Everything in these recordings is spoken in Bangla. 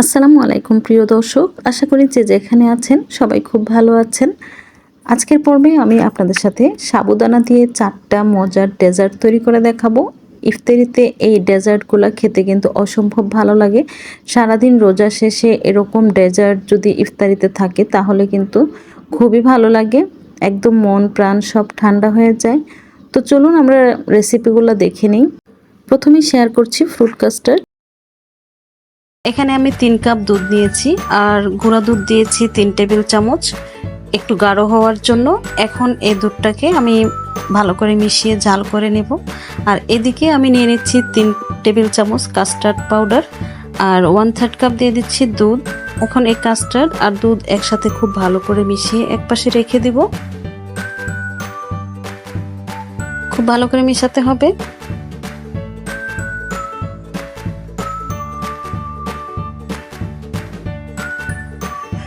আসসালামু আলাইকুম, প্রিয় দর্শক। আশা করি যে যেখানে আছেন সবাই খুব ভালো আছেন। আজকের পর্বে আমি আপনাদের সাথে সাবুদানা দিয়ে চারটা মজার ডেজার্ট তৈরি করে দেখাবো। ইফতারিতে এই ডেজার্টগুলো খেতে কিন্তু অসম্ভব ভালো লাগে। সারাদিন রোজা শেষে এরকম ডেজার্ট যদি ইফতারিতে থাকে, তাহলে কিন্তু খুবই ভালো লাগে। একদম মন প্রাণ সব ঠান্ডা হয়ে যায়। তো চলুন আমরা রেসিপিগুলো দেখে নিই। প্রথমেই শেয়ার করছি ফ্রুট কাস্টার্ড এখানে আমি তিন কাপ দুধ নিয়েছি, আর গুঁড়া দুধ দিয়েছি তিন টেবিল চামচ। একটু গাঢ় হওয়ার জন্য এখন এই দুধটাকে আমি ভালো করে মিশিয়ে জাল করে নেব। আর এদিকে আমি নিয়ে নিচ্ছি তিন টেবিল চামচ কাস্টার্ড পাউডার, আর ওয়ান থার্ড কাপ দিয়ে দিচ্ছি দুধ। এখন এই কাস্টার্ড আর দুধ একসাথে খুব ভালো করে মিশিয়ে এক পাশে রেখে দিব। খুব ভালো করে মিশাতে হবে।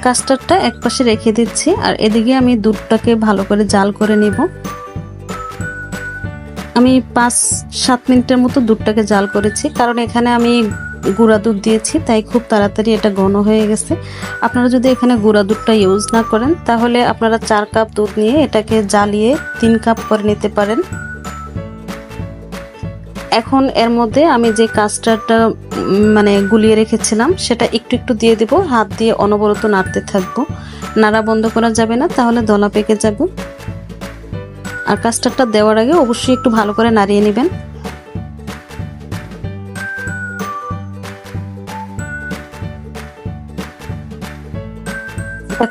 কাস্টার্ডটা এক পাশে রেখে দিচ্ছি, আর এদিকে আমি দুধটাকে ভালো করে জাল করে নেব। আমি পাঁচ, সাত মিনিটের মতো দুধটাকে জাল করেছি, কারণ এখানে আমি গুঁড়া দুধ দিয়েছি, তাই খুব তাড়াতাড়ি এটা ঘন হয়ে গেছে। আপনারা যদি এখানে গুঁড়া দুধটা ইউজ না করেন, তাহলে আপনারা চার কাপ দুধ নিয়ে এটাকে জ্বালিয়ে তিন কাপ করে নিতে পারেন। এখন এর মধ্যে আমি যে কাস্টারটা মানে গুলিয়ে রেখেছিলাম, সেটা একটু একটু দিয়ে দিব। হাত দিয়ে অনবরত নাড়তে থাকব। নাড়া বন্ধ করা যাবে না, তাহলে দলা পেকে যাবে। আর কাস্টারটা দেওয়ার আগে অবশ্যই একটু ভালো করে নাড়িয়ে নেবেন।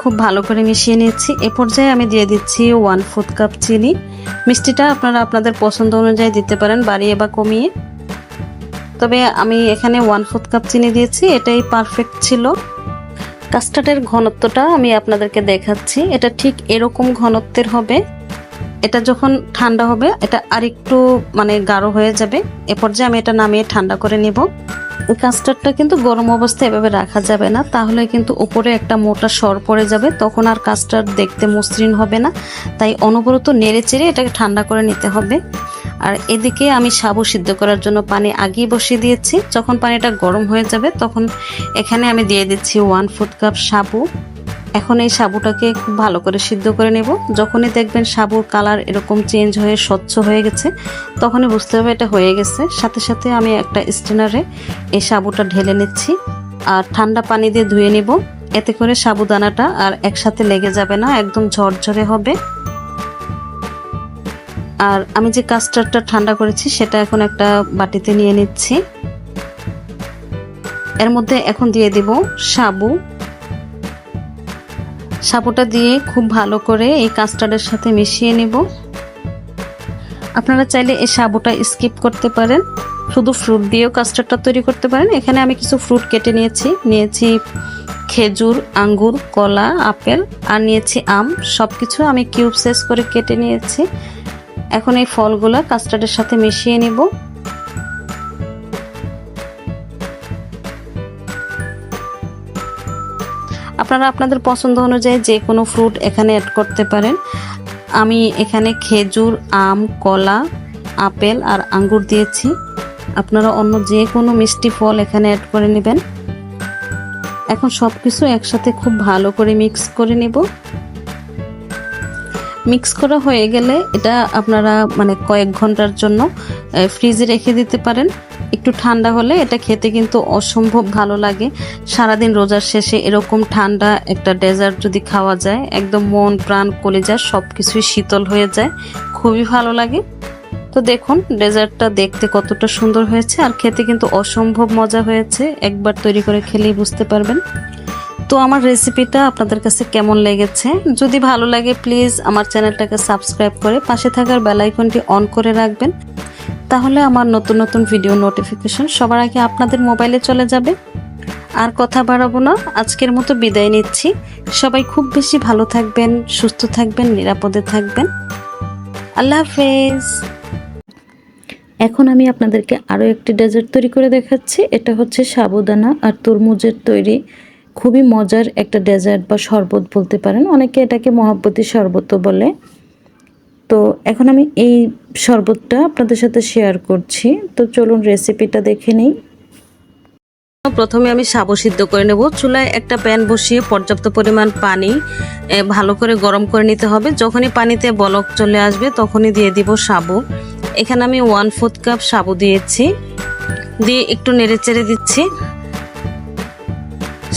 খুব ভালো করে মিশিয়ে নিয়েছি। এ পর্যায়ে আমি দিয়ে দিচ্ছি ওয়ান ফোর্থ কাপ চিনি। মিষ্টিটা আপনারা আপনাদের পছন্দ অনুযায়ী দিতে পারেন, বাড়িয়ে বা কমিয়ে। তবে আমি এখানে ওয়ান ফোর্থ কাপ চিনি দিয়েছি, এটাই পারফেক্ট ছিল। কাস্টার্ডের ঘনত্বটা আমি আপনাদেরকে দেখাচ্ছি। এটা ঠিক এরকম ঘনত্বের হবে। এটা যখন ঠান্ডা হবে, এটা আরেকটু মানে গাঢ় হয়ে যাবে। এ পর্যায়ে আমি এটা নামিয়ে ঠান্ডা করে নেব। কাস্টার্ডটা কিন্তু গরম অবস্থায় এভাবে রাখা যাবে না, তাহলে কিন্তু উপরে একটা মোটা সর পড়ে যাবে, তখন আর কাস্টার দেখতে মসৃণ হবে না। তাই অনবরত নেড়ে চেড়ে এটাকে ঠান্ডা করে নিতে হবে। আর এদিকে আমি সাবু সিদ্ধ করার জন্য পানি আগেই বসিয়ে দিয়েছি। যখন পানিটা গরম হয়ে যাবে, তখন এখানে আমি দিয়ে দিচ্ছি ওয়ান ফুট কাপ সাবু। এখন এই সাবুটাকে খুব ভালো করে সিদ্ধ করে নেব। যখনই দেখবেন সাবুর কালার এরকম চেঞ্জ হয়ে স্বচ্ছ হয়ে গেছে, তখনই বুঝতে হবে এটা হয়ে গেছে। সাথে সাথে আমি একটা স্টেনারে এই সাবুটা ঢেলে নিচ্ছি আর ঠান্ডা পানি দিয়ে ধুয়ে নেব। এতে করে সাবুদানাটা আর একসাথে লেগে যাবে না, একদম ঝরঝরে হবে। আর আমি যে কাস্টার্ডটা ঠান্ডা করেছি, সেটা এখন একটা বাটিতে নিয়ে নিচ্ছি। এর মধ্যে এখন দিয়ে দিব সাবু সাবুটা দিয়ে খুব ভালো করে এই কাস্টার্ডের সাথে মিশিয়ে নেব। আপনারা চাইলে এই সাবুটা স্কিপ করতে পারেন। শুধু ফ্রুট দিয়েও কাস্টার্ডটা তৈরি করতে পারেন। এখানে আমি কিছু ফ্রুট কেটে নিয়েছি। নিয়েছি খেজুর, আঙ্গুর, কলা, আপেল আর নিয়েছি আম। সব কিছু আমি কিউব সাইজ করে কেটে নিয়েছি। এখন এই ফলগুলো কাস্টার্ডের সাথে মিশিয়ে নিব। আপনারা আপনাদের পছন্দ অনুযায়ী যে কোনো ফ্রুট এখানে অ্যাড করতে পারেন। আমি এখানে খেজুর, আম, কলা, আপেল আর আঙ্গুর দিয়েছি। আপনারা অন্য যে কোনো মিষ্টি ফল এখানে অ্যাড করে নেবেন। এখন সব কিছু একসাথে খুব ভালো করে মিক্স করে নেব। মিক্স করা হয়ে গেলে এটা আপনারা মানে কয়েক ঘণ্টার জন্য ফ্রিজে রেখে দিতে পারেন। একটু ঠান্ডা হলে এটা খেতে কিন্তু অসম্ভব ভালো লাগে। সারাদিন রোজার শেষে এরকম ঠান্ডা একটা ডেজার্ট যদি খাওয়া যায়, একদম মন, প্রাণ, কলিজা সব কিছুই শীতল হয়ে যায়। খুবই ভালো লাগে। তো দেখুন, ডেজার্টটা দেখতে কতটা সুন্দর হয়েছে। আর খেতে কিন্তু অসম্ভব মজা হয়েছে। একবার তৈরি করে খেলেই বুঝতে পারবেন। তো আমার রেসিপিটা আপনাদের কাছে কেমন লেগেছে? যদি ভালো লাগে প্লিজ আমার চ্যানেলটাকে সাবস্ক্রাইব করে পাশে থাকার বেলাইকনটি অন করে রাখবেন। তাহলে আমার নতুন নতুন ভিডিও নোটিফিকেশন সবার আগে আপনাদের মোবাইলে চলে যাবে। আর কথা বাড়াবো না, আজকের মতো বিদায় নিচ্ছি। সবাই খুব বেশি ভালো থাকবেন, সুস্থ থাকবেন, নিরাপদে থাকবেন। আল্লাহ হাফেজ। এখন আমি আপনাদেরকে আরও একটি ডেজার্ট তৈরি করে দেখাচ্ছি। এটা হচ্ছে সাবুদানা আর তরমুজের তৈরি। খুবই মজার একটা ডেজার্ট বা শরবত বলতে পারেন। অনেকে এটাকে মহাব্বতী শরবতও বলে। তো এখন আমি এই শরবতটা আপনাদের সাথে শেয়ার করছি। তো চলুন রেসিপিটা দেখে নিই। প্রথমে আমি সাবু সিদ্ধ করে নেব। চুলায় একটা প্যান বসিয়ে পর্যাপ্ত পরিমাণ পানি ভালো করে গরম করে নিতে হবে। যখনই পানিতে বলক চলে আসবে তখনই দিয়ে দিব সাবু। এখানে আমি ওয়ান ফোর্থ কাপ সাবু দিয়েছি। দিয়ে একটু নেড়ে চেড়ে দিচ্ছি।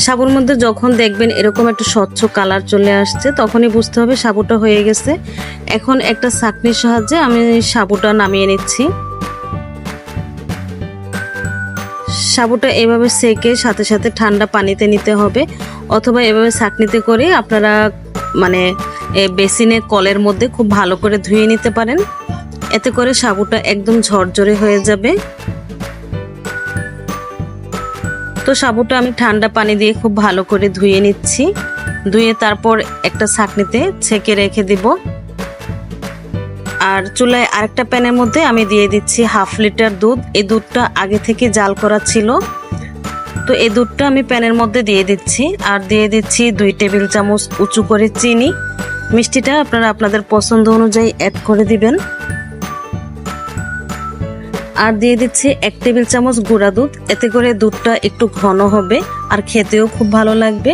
সাবুর মধ্যে যখন দেখবেন এরকম একটা স্বচ্ছ কালার চলে আসছে, তখনই বুঝতে হবে সাবুটা হয়ে গেছে। এখন একটা ছাঁকনির সাহায্যে আমি সাবুটা নামিয়ে নিচ্ছি। সাবুটা এভাবে সেকে সাথে সাথে ঠান্ডা পানিতে নিতে হবে, অথবা এভাবে ছাঁকনিতে করে আপনারা মানে বেসিনে কলের মধ্যে খুব ভালো করে ধুয়ে নিতে পারেন। এতে করে সাবুটা একদম ঝরঝরে হয়ে যাবে। তো সাবুটা আমি ঠান্ডা পানি দিয়ে খুব ভালো করে ধুয়ে নিচ্ছি। ধুয়ে তারপর একটা ছাঁকনিতে ছেঁকে রেখে দিব। আর চুলায় আরেকটা প্যানের মধ্যে আমি দিয়ে দিচ্ছি হাফ লিটার দুধ। এই দুধটা আগে থেকে জাল করা ছিল। তো এই দুধটা আমি প্যানের মধ্যে দিয়ে দিচ্ছি। আর দিয়ে দিচ্ছি দুই টেবিল চামচ উঁচু করে চিনি। মিষ্টিটা আপনারা আপনাদের পছন্দ অনুযায়ী অ্যাড করে দিবেন। আর দিয়ে দিচ্ছি এক টেবিল চামচ গুঁড়া দুধ। এতে করে দুধটা একটু ঘন হবে আর খেতেও খুব ভালো লাগবে।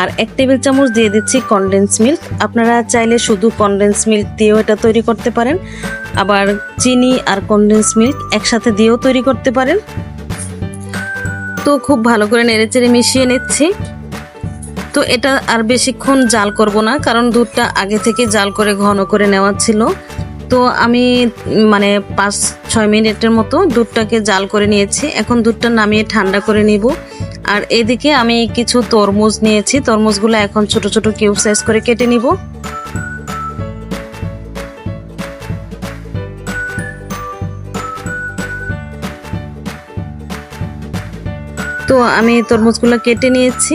আর এক টেবিল চামচ দিয়ে দিচ্ছি কনডেন্স মিল্ক আপনারা চাইলে শুধু কনডেন্স মিল্ক দিয়েও এটা তৈরি করতে পারেন। আবার চিনি আর কনডেন্স মিল্ক একসাথে দিয়েও তৈরি করতে পারেন। তো খুব ভালো করে নেড়েচেড়ে মিশিয়ে নিচ্ছি। তো এটা আর বেশিক্ষণ জাল করব না, কারণ দুধটা আগে থেকে জাল করে ঘন করে নেওয়া ছিল। তো আমি মানে পাঁচ, ছয় মিনিটের মতো দুধটাকে জাল করে নিয়েছি। এখন দুধটা নামিয়ে ঠান্ডা করে নিব। আর এদিকে আমি কিছু তরমুজ নিয়েছি। তরমুজগুলো এখন ছোট ছোট কিউব সাইজ করে কেটে নিব। তো আমি তরমুজগুলো কেটে নিয়েছি।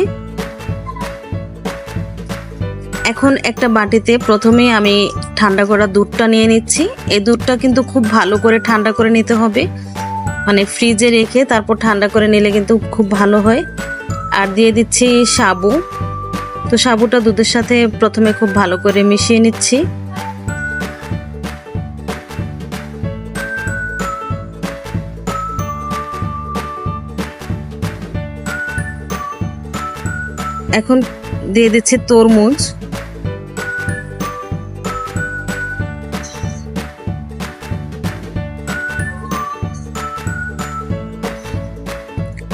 এখন একটা বাটিতে প্রথমেই আমি ঠান্ডা করা দুধটা নিয়ে নিচ্ছি। এই দুধটা কিন্তু খুব ভালো করে ঠান্ডা করে নিতে হবে। মানে ফ্রিজে রেখে তারপর ঠান্ডা করে নিলে কিন্তু খুব ভালো হয়। আর দিয়ে দিচ্ছি সাবু। তো সাবুটা দুধের সাথে প্রথমে খুব ভালো করে মিশিয়ে নিচ্ছি। এখন দিয়ে দিচ্ছি তরমুজ।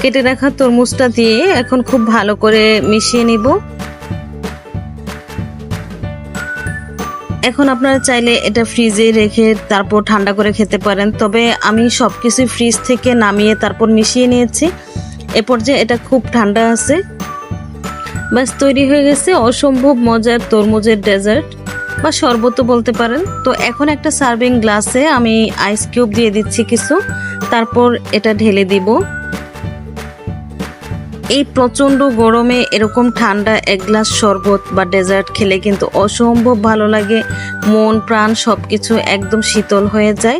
কেটে রাখা তরমুজটা দিয়ে এখন খুব ভালো করে মিশিয়ে নিব। এখন আপনারা চাইলে এটা ফ্রিজে রেখে তারপর ঠান্ডা করে খেতে পারেন। তবে আমি সব কিছু ফ্রিজ থেকে নামিয়ে তারপর মিশিয়ে নিয়েছি। এ পর্যায়ে এটা খুব ঠান্ডা আছে। ব্যাস, তৈরি হয়ে গেছে অসম্ভব মজার তরমুজের ডেজার্ট বা শরবতও বলতে পারেন। তো এখন একটা সার্ভিং গ্লাসে আমি আইস কিউব দিয়ে দিচ্ছি কিছু। তারপর এটা ঢেলে দিব। এই প্রচণ্ড গরমে এরকম ঠান্ডা এক গ্লাস শরবত বা ডেজার্ট খেলে কিন্তু অসম্ভব ভালো লাগে। মন, প্রাণ সব কিছু একদম শীতল হয়ে যায়।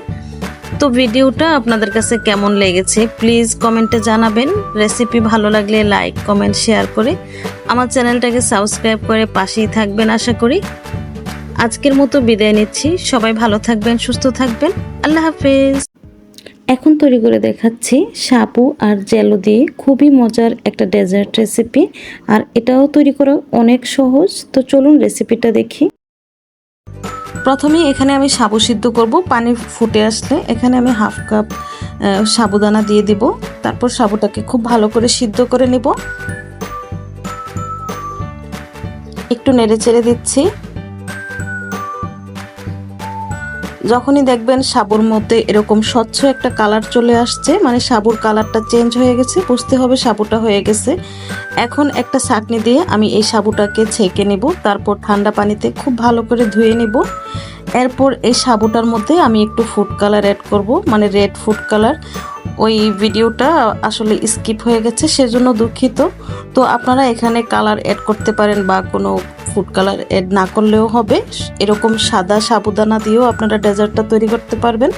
তো ভিডিওটা আপনাদের কাছে কেমন লেগেছে প্লিজ কমেন্টে জানাবেন। রেসিপি ভালো লাগলে লাইক, কমেন্ট, শেয়ার করে আমার চ্যানেলটাকে সাবস্ক্রাইব করে পাশেই থাকবেন আশা করি। আজকের মতো বিদায় নিচ্ছি। সবাই ভালো থাকবেন, সুস্থ থাকবেন। আল্লাহ হাফেজ। এখন তৈরি করে দেখাচ্ছি সাপু আর জেলো দিয়ে খুবই মজার একটা ডেজার্ট রেসিপি আর এটাও তৈরি করা অনেক সহজ। তো চলুন রেসিপিটা দেখি। প্রথমে এখানে আমি সাবু সিদ্ধ করব, পানি ফুটে আসলে। এখানে আমি হাফ কাপ সাবুদানা দিয়ে দিব। তারপর সাবুটাকে খুব ভালো করে সিদ্ধ করে নেব। একটু নেড়ে চেড়ে দিচ্ছি। যখনই দেখবেন সাবুর মধ্যে এরকম স্বচ্ছ একটা কালার চলে আসছে মানে সাবুর কালারটা চেঞ্জ হয়ে গেছে বুঝতে হবে, সাবুটা হয়ে গেছে। এখন একটা ছাঁকনি দিয়ে আমি এই সাবুটাকে ছেঁকে নেব, তারপর ঠান্ডা পানিতে খুব ভালো করে ধুয়ে নেব। এরপর এই সাবুটার মধ্যে আমি একটু ফুড কালার অ্যাড করব মানে রেড ফুড কালার। ওই ভিডিওটা আসলে স্কিপ হয়ে গেছে, সেজন্য দুঃখিত। তো আপনারা এখানে কালার অ্যাড করতে পারেন বা কোনো ফুড কালার অ্যাড না করলেও হবে। এরকম সাদা সাবুদানা দিয়েও আপনারা ডেজার্টটা তৈরি করতে পারবেন।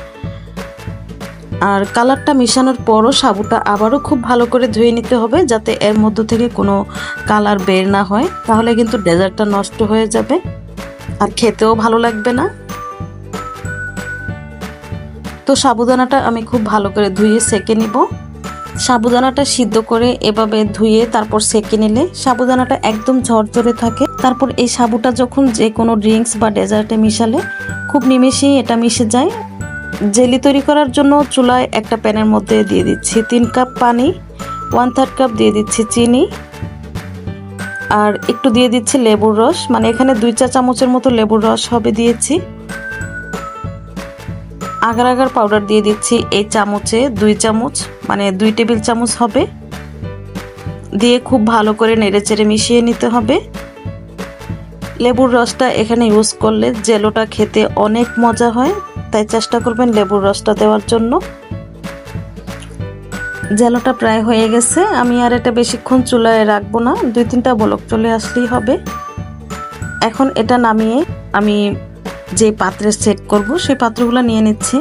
আর কালারটা মিশানোর পরও সাবুটা আবারও খুব ভালো করে ধুয়ে নিতে হবে যাতে এর মধ্য থেকে কোনো কালার বের না হয়। তাহলে কিন্তু ডেজার্টটা নষ্ট হয়ে যাবে। আর খেতেও ভালো লাগবে না। তো সাবুদানাটা আমি খুব ভালো করে ধুয়ে সেকে নিব। সাবুদানাটা সিদ্ধ করে এভাবে ধুয়ে তারপর সেকে নিলে সাবুদানাটা একদম ঝরঝরে থাকে। তারপর এই সাবুটা যখন যে কোনো ড্রিঙ্কস বা ডেজার্টে মিশালে খুব নিমেষেই এটা মিশে যায়। জেলি তৈরি করার জন্য চুলায় একটা প্যানের মধ্যে দিয়ে দিচ্ছি তিন কাপ পানি, ওয়ান থার্ড কাপ দিয়ে দিচ্ছি চিনি আর একটু দিয়ে দিচ্ছি লেবুর রস। মানে এখানে দুই চা চামচের মতো লেবুর রস হবে দিয়েছি। আগার আগার পাউডার দিয়ে দিচ্ছি এই চামচে দুই চামচ মানে দুই টেবিল চামচ হবে। দিয়ে খুব ভালো করে নেড়েচেড়ে মিশিয়ে নিতে হবে। লেবুর রসটা এখানে ইউজ করলে জেলোটা খেতে অনেক মজা হয়, তাই চেষ্টা করবেন লেবুর রসটা দেওয়ার জন্য। জেলোটা প্রায় হয়ে গেছে, আমি আর এটা বেশিক্ষণ চুলায় রাখব না, দুই তিনটা বলক চলে আসলেই হবে। এখন এটা নামিয়ে আমি যে পাত্রে সেট করব, সেই পাত্রগুলো নিয়ে নিচ্ছি।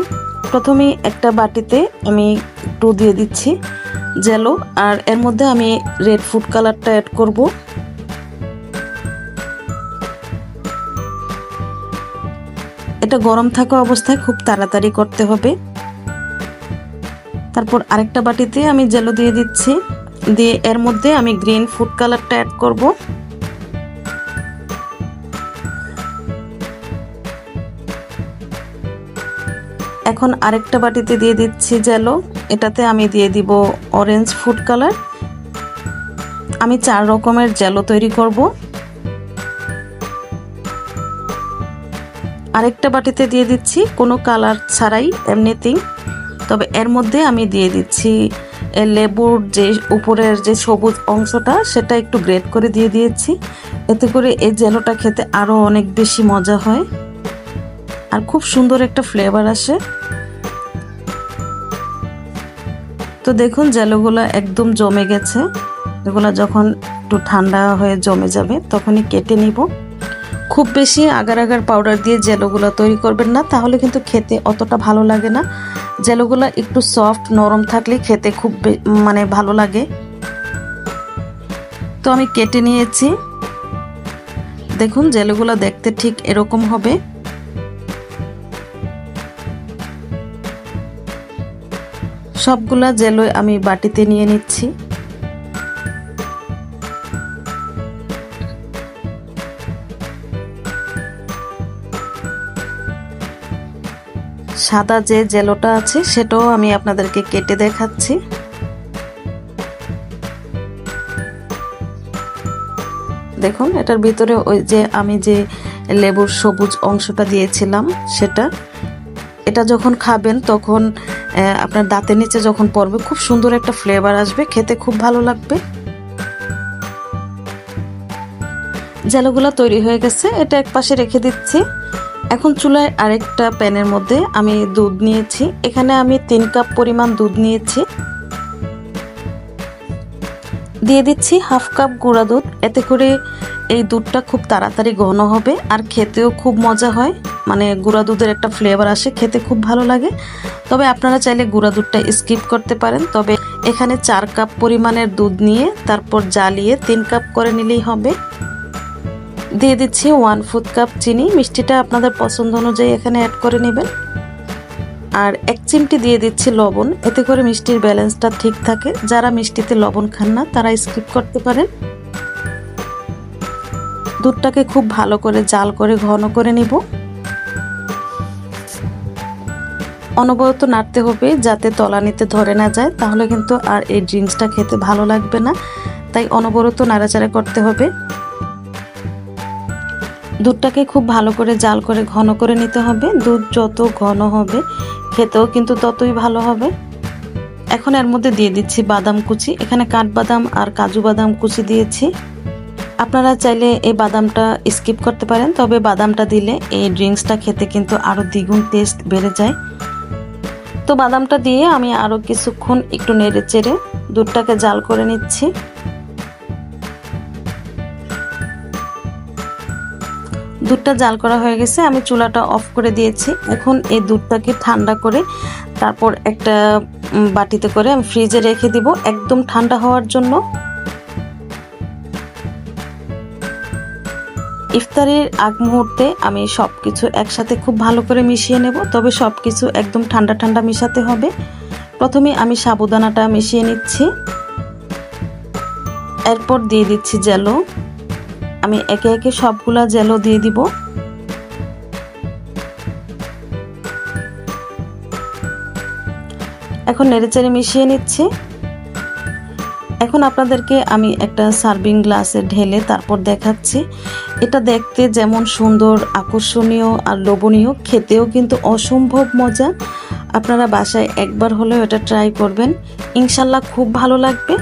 প্রথমে একটা বাটিতে আমি একটু দিয়ে দিচ্ছি জেলো আর এর মধ্যে আমি রেড ফুড কালারটা অ্যাড করব। এটা গরম থাকা অবস্থায় খুব তাড়াতাড়ি করতে হবে। তারপর আরেকটা বাটিতে আমি জেলো দিয়ে দিচ্ছি। দিয়ে এর মধ্যে আমি গ্রিন ফুড কালারটা অ্যাড করব। এখন আরেকটা বাটিতে দিয়ে দিচ্ছি জেলো এটাতে আমি দিয়ে দিব অরেঞ্জ ফুড কালার আমি চার রকমের জেলো তৈরি করব। আরেকটা বাটিতে দিয়ে দিচ্ছি, কোনো কালার ছাড়াই এমনিতেই। তবে এর মধ্যে আমি দিয়ে দিচ্ছি লেবুর যে উপরের যে সবুজ অংশটা, সেটা একটু গ্রেট করে দিয়ে দিয়েছি। এতে করে এই জেলোটা খেতে আরও অনেক বেশি মজা হয়। আর খুব সুন্দর একটা ফ্লেভার আসে। তো দেখুন জেলোগুলো একদম জমে গেছে। এগুলো যখন একটু ঠান্ডা হয়ে জমে যাবে, তখনই কেটে নিব। খুব বেশি আগার আগার পাউডার দিয়ে জেলোগুলো তৈরি করবেন না, তাহলে কিন্তু খেতে অতটা ভালো লাগে না। জেলোগুলো একটু সফট নরম থাকলে খেতে খুব মানে ভালো লাগে। তো আমি কেটে নিয়েছি। দেখুন জেলোগুলো দেখতে ঠিক এরকম হবে। সবগুলা জেলো আমি বাটিতে নিয়ে নিচ্ছি। সাদা যে জেলোটা আছে, সেটাও আমি আপনাদেরকে কেটে দেখাচ্ছি। দেখুন, এটার ভিতরে ওই যে আমি যে লেবুর সবুজ অংশটা দিয়েছিলাম, সেটা। এটা যখন খাবেন, তখন আপনার দাঁতের নিচে যখন পড়বে, খুব সুন্দর একটা ফ্লেভার আসবে, খেতে খুব ভালো লাগবে। জেলোগুলা তৈরি হয়ে গেছে, এটা এক পাশে রেখে দিচ্ছি। এখন চুলায় আরেকটা প্যানের মধ্যে আমি দুধ নিয়েছি। এখানে আমি তিন কাপ পরিমাণ দুধ নিয়েছি। দিয়ে দিচ্ছি হাফ কাপ গুঁড়া দুধ। এতে করে এই দুধটা খুব তাড়াতাড়ি ঘন হবে আর খেতেও খুব মজা হয়। মানে গুঁড়া দুধের একটা ফ্লেভার আসে, খেতে খুব ভালো লাগে। তবে আপনারা চাইলে গুঁড়া দুধটা স্কিপ করতে পারেন। তবে এখানে চার কাপ পরিমাণের দুধ নিয়ে তারপর জ্বালিয়ে তিন কাপ করে নিলেই হবে। দিয়ে দিচ্ছি ওয়ান ফুট কাপ চিনি। মিষ্টিটা আপনাদের পছন্দ অনুযায়ী এখানে অ্যাড করে নেবেন। আর এক চিমটি দিয়ে দিচ্ছি লবণ। এতে করে মিষ্টির ব্যালেন্সটা ঠিক থাকে। যারা মিষ্টিতে লবণ খান না, তারা স্কিপ করতে পারেন। দুধটাকে খুব ভালো করে জাল করে ঘন করে নিব। অনবরত নাড়তে হবে যাতে তলানিতে ধরে না যায়। তাহলে কিন্তু আর এই ড্রিঙ্কসটা খেতে ভালো লাগবে না। তাই অনবরত নাড়াচাড়া করতে হবে। দুধটাকে খুব ভালো করে জাল করে ঘন করে নিতে হবে। দুধ যত ঘন হবে খেতেও কিন্তু ততই ভালো হবে। এখন এর মধ্যে দিয়ে দিচ্ছি বাদাম কুচি। এখানে কাঠবাদাম আর কাজু বাদাম কুচি দিয়েছি। আপনারা চাইলে এই বাদামটা স্কিপ করতে পারেন, তবে বাদামটা দিলে এই ড্রিঙ্কসটা খেতে কিন্তু আরও দ্বিগুণ টেস্ট বেড়ে যায়। তো বাদামটা দিয়ে আমি আরও কিছুক্ষণ একটু নেড়ে চেড়ে দুধটাকে জাল করে নিচ্ছি। দুধটা জাল করা হয়ে গেছে, আমি চুলাটা অফ করে দিয়েছি। এখন এই দুধটাকে ঠান্ডা করে তারপর একটা বাটিতে করে আমি ফ্রিজে রেখে দিব একদম ঠান্ডা হওয়ার জন্য। ইফতারের আগ মুহূর্তে আমি সব কিছু একসাথে খুব ভালো করে মিশিয়ে নেব, তবে সব কিছু একদম ঠান্ডা ঠান্ডা মিশাতে হবে। প্রথমে আমি সাবুদানাটা মিশিয়ে নিচ্ছি। এরপর দিয়ে দিচ্ছি জেলো। আমি একে একে সবগুলা জেলো দিয়ে দিব। এখন নেড়েচেড়ে মিশিয়ে নিচ্ছি। এখন আপনাদেরকে আমি একটা সার্ভিং গ্লাসে ঢেলে তারপর দেখাচ্ছি। এটা দেখতে যেমন সুন্দর, আকর্ষণীয় আর লোভনীয়, খেতেও কিন্তু অসম্ভব মজা। আপনারা বাসায় একবার হলেও এটা ট্রাই করবেন। ইনশাল্লাহ খুব ভালো লাগবে।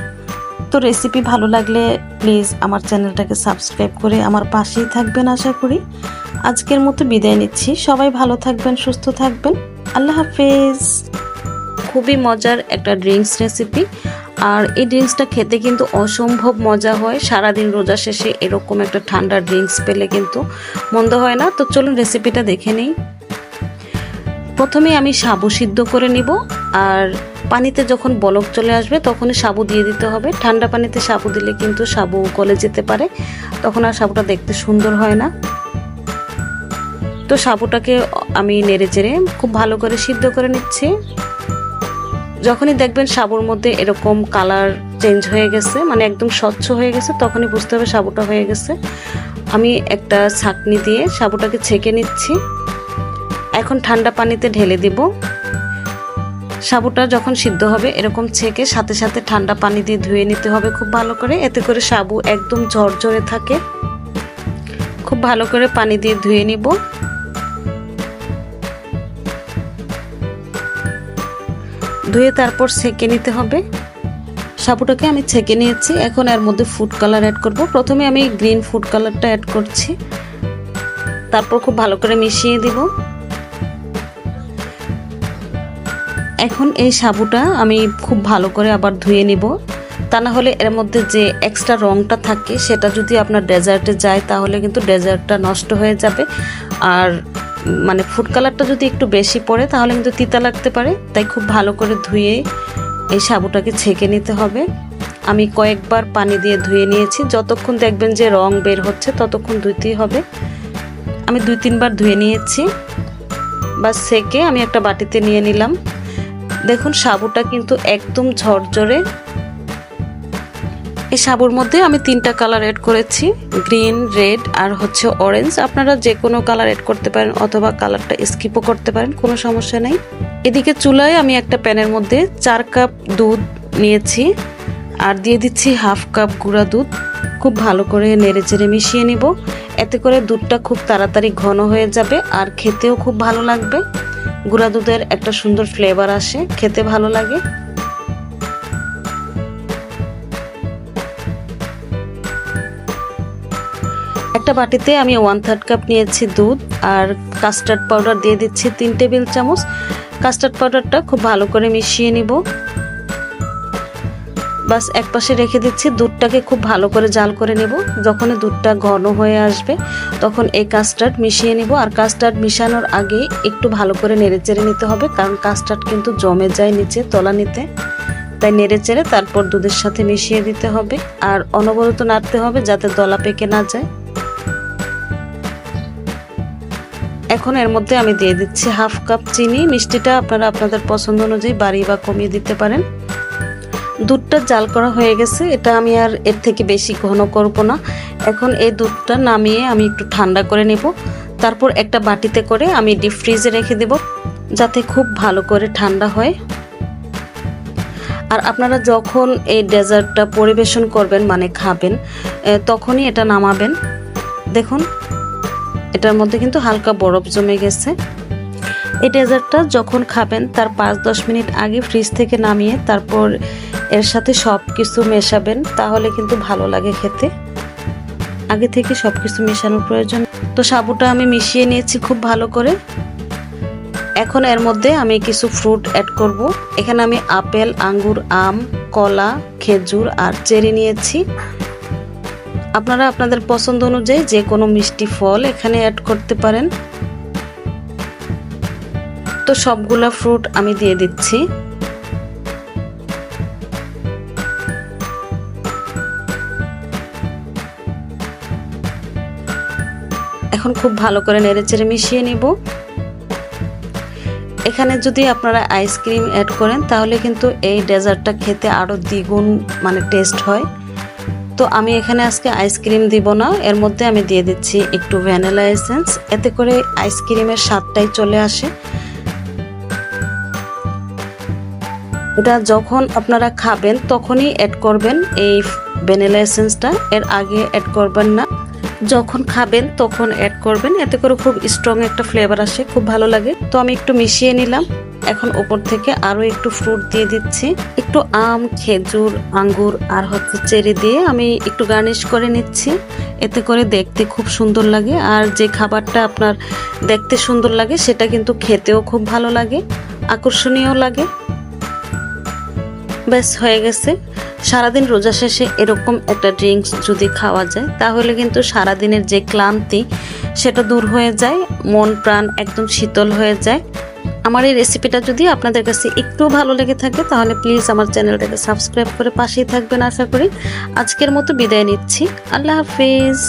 তো রেসিপি ভালো লাগলে প্লিজ আমার চ্যানেলটাকে সাবস্ক্রাইব করে আমার পাশেই থাকবেন আশা করি। আজকের মতো বিদায় নিচ্ছি। সবাই ভালো থাকবেন, সুস্থ থাকবেন। আল্লাহ হাফেজ। খুবই মজার একটা ড্রিঙ্কস রেসিপি আর এই ড্রিঙ্কসটা খেতে কিন্তু অসম্ভব মজা হয়। সারাদিন রোজা শেষে এরকম একটা ঠান্ডা ড্রিঙ্কস পেলে কিন্তু মন্দ হয় না। তো চলুন রেসিপিটা দেখে নিই। প্রথমে আমি সাবু সিদ্ধ করে নিব। আর পানিতে যখন বলক চলে আসবে, তখনই সাবু দিয়ে দিতে হবে। ঠান্ডা পানিতে সাবু দিলে কিন্তু সাবু গলে যেতে পারে। তখন আর সাবুটা দেখতে সুন্দর হয় না। তো সাবুটাকে আমি নেড়ে চেড়ে খুব ভালো করে সিদ্ধ করে নিচ্ছি। যখনই দেখবেন সাবুর মধ্যে এরকম কালার চেঞ্জ হয়ে গেছে মানে একদম স্বচ্ছ হয়ে গেছে, তখনই বুঝতে হবে সাবুটা হয়ে গেছে। আমি একটা ছাকনি দিয়ে সাবুটাকে ছেঁকে নিচ্ছি। এখন ঠান্ডা পানিতে ঢেলে দিব। সাবুটা যখন সিদ্ধ হবে, এরকম ছেঁকে সাথে সাথে ঠান্ডা পানি দিয়ে ধুয়ে নিতে হবে খুব ভালো করে। এতে করে সাবু একদম ঝরঝরে থাকে। খুব ভালো করে পানি দিয়ে ধুয়ে নিব। ধুয়ে তারপর সেকে নিতে হবে। সাবুটাকে আমি ছেঁকে নিয়েছি। এখন এর মধ্যে ফুড কালার অ্যাড করব। প্রথমে আমি গ্রিন ফুড কালারটা অ্যাড করছি। তারপর খুব ভালো করে মিশিয়ে দিব। এখন এই সাবুটা আমি খুব ভালো করে আবার ধুয়ে নিব। তা না হলে এর মধ্যে যে এক্সট্রা রঙটা থাকে, সেটা যদি আপনার ডেজার্টে যায়, তাহলে কিন্তু ডেজার্টটা নষ্ট হয়ে যাবে। আর মানে ফুড কালারটা যদি একটু বেশি পড়ে, তাহলে কিন্তু তিতা লাগতে পারে। তাই খুব ভালো করে ধুয়ে এই সাবুটাকে ছেঁকে নিতে হবে। আমি কয়েকবার পানি দিয়ে ধুয়ে নিয়েছি। যতক্ষণ দেখবেন যে রং বের হচ্ছে, ততক্ষণ ধুতেই হবে। আমি দুই তিনবার ধুয়ে নিয়েছি। বা সেকে আমি একটা বাটিতে নিয়ে নিলাম। দেখুন, সাবুটা কিন্তু একদম ঝরঝরে। এই সাবুর মধ্যে আমি তিনটা কালার অ্যাড করেছি গ্রিন রেড আর হচ্ছে অরেঞ্জ আপনারা যে কোনো কালার অ্যাড করতে পারেন অথবা কালারটা স্কিপও করতে পারেন, কোনো সমস্যা নেই। এদিকে চুলায় আমি একটা প্যানের মধ্যে চার কাপ দুধ নিয়েছি আর দিয়ে দিচ্ছি হাফ কাপ গুঁড়া দুধ। খুব ভালো করে নেড়ে চেড়ে মিশিয়ে নিব। এতে করে দুধটা খুব তাড়াতাড়ি ঘন হয়ে যাবে আর খেতেও খুব ভালো লাগবে। গুঁড়া দুধের একটা সুন্দর ফ্লেভার আসে, খেতে ভালো লাগে। একটা বাটিতে আমি ওয়ান থার্ড কাপ নিয়েছি দুধ আর কাস্টার্ড পাউডার দিয়ে দিচ্ছি তিন টেবিল চামচ। কাস্টার্ড পাউডারটা খুব ভালো করে মিশিয়ে নিব। বাস এক পাশে রেখে দিচ্ছি, দুধটাকে খুব ভালো করে জাল করে নেব। যখনই দুধটা ঘন হয়ে আসবে, তখন এই কাস্টার্ড মিশিয়ে নেব। আর কাস্টার্ড মিশানোর আগে একটু ভালো করে নেড়ে চেড়ে নিতে হবে, কারণ কাস্টার্ড কিন্তু জমে যায় নিচে তলা নিতে তাই নেড়ে চেড়ে তারপর দুধের সাথে মিশিয়ে দিতে হবে। আর অনবরত নাড়তে হবে যাতে দলা পেকে না যায়। এখন এর মধ্যে আমি দিয়ে দিচ্ছি হাফ কাপ চিনি। মিষ্টিটা আপনারা আপনাদের পছন্দ অনুযায়ী বাড়িয়ে বা কমিয়ে দিতে পারেন। দুধটা জাল করা হয়ে গেছে। এটা আমি আর এর থেকে বেশি ঘন করব না। এখন এই দুধটা নামিয়ে আমি একটু ঠান্ডা করে নেব। তারপর একটা বাটিতে করে আমি ডিপ ফ্রিজে রেখে দেব, যাতে খুব ভালো করে ঠান্ডা হয়। আর আপনারা যখন এই ডেজার্টটা পরিবেশন করবেন মানে খাবেন তখনই এটা নামাবেন। দেখুন, এটার মধ্যে কিন্তু হালকা বরফ জমে গেছে। এই ডেজার্টটা যখন খাবেন, তার পাঁচ দশ মিনিট আগে ফ্রিজ থেকে নামিয়ে তারপর এর সাথে সব কিছু মেশাবেন, তাহলে কিন্তু ভালো লাগে খেতে। আগে থেকে সব কিছু মেশানোর প্রয়োজন। তো সাবুটা আমি মিশিয়ে নিয়েছি খুব ভালো করে। এখন এর মধ্যে আমি কিছু ফ্রুট অ্যাড করব। এখানে আমি আপেল, আঙ্গুর, আম, কলা, খেজুর আর চেরি নিয়েছি। আপনারা আপনাদের পছন্দ অনুযায়ী যে কোনো মিষ্টি ফল এখানে অ্যাড করতে পারেন। তো সবগুলা ফ্রুট আমি দিয়ে দিচ্ছি। এখন খুব ভালো করে নেড়ে চেড়ে মিশিয়ে নিব। এখানে যদি আপনারা আইসক্রিম অ্যাড করেন, তাহলে কিন্তু এই ডেজার্টটা খেতে আরও দ্বিগুণ মানে টেস্ট হয়। তো আমি এখানে আজকে আইসক্রিম দিব না, এর মধ্যে আমি দিয়ে দিচ্ছি একটু ভ্যানিলা এসেন্স এতে করে আইসক্রিমের স্বাদটাই চলে আসে। এটা যখন আপনারা খাবেন, তখনই অ্যাড করবেন এই ভ্যানিলা এসেন্সটা এর আগে অ্যাড করবেন না। যখন খাবেন, তখন অ্যাড করবেন। এতে করে খুব স্ট্রং একটা ফ্লেভার আসে, খুব ভালো লাগে। তো আমি একটু মিশিয়ে নিলাম। এখন ওপর থেকে আরও একটু ফ্রুট দিয়ে দিচ্ছি। একটু আম, খেজুর, আঙ্গুর আর হচ্ছে চেরি দিয়ে আমি একটু গার্নিশ করে নিচ্ছি। এতে করে দেখতে খুব সুন্দর লাগে। আর যে খাবারটা আপনার দেখতে সুন্দর লাগে, সেটা কিন্তু খেতেও খুব ভালো লাগে। আকর্ষণীয় লাগে। ব্যাস, হয়ে গেছে। সারাদিন রোজা শেষে এরকম একটা ড্রিঙ্কস যদি খাওয়া যায়, তাহলে কিন্তু সারাদিনের যে ক্লান্তি, সেটা দূর হয়ে যায়, মন প্রাণ একদম শীতল হয়ে যায়। আমার এই রেসিপিটা যদি আপনাদের কাছে একটু ভালো লেগে থাকে, তাহলে প্লিজ আমার চ্যানেলটাকে সাবস্ক্রাইব করে পাশেই থাকবেন, আশা করি। আজকের মতো বিদায় নিচ্ছি। আল্লাহ হাফিজ।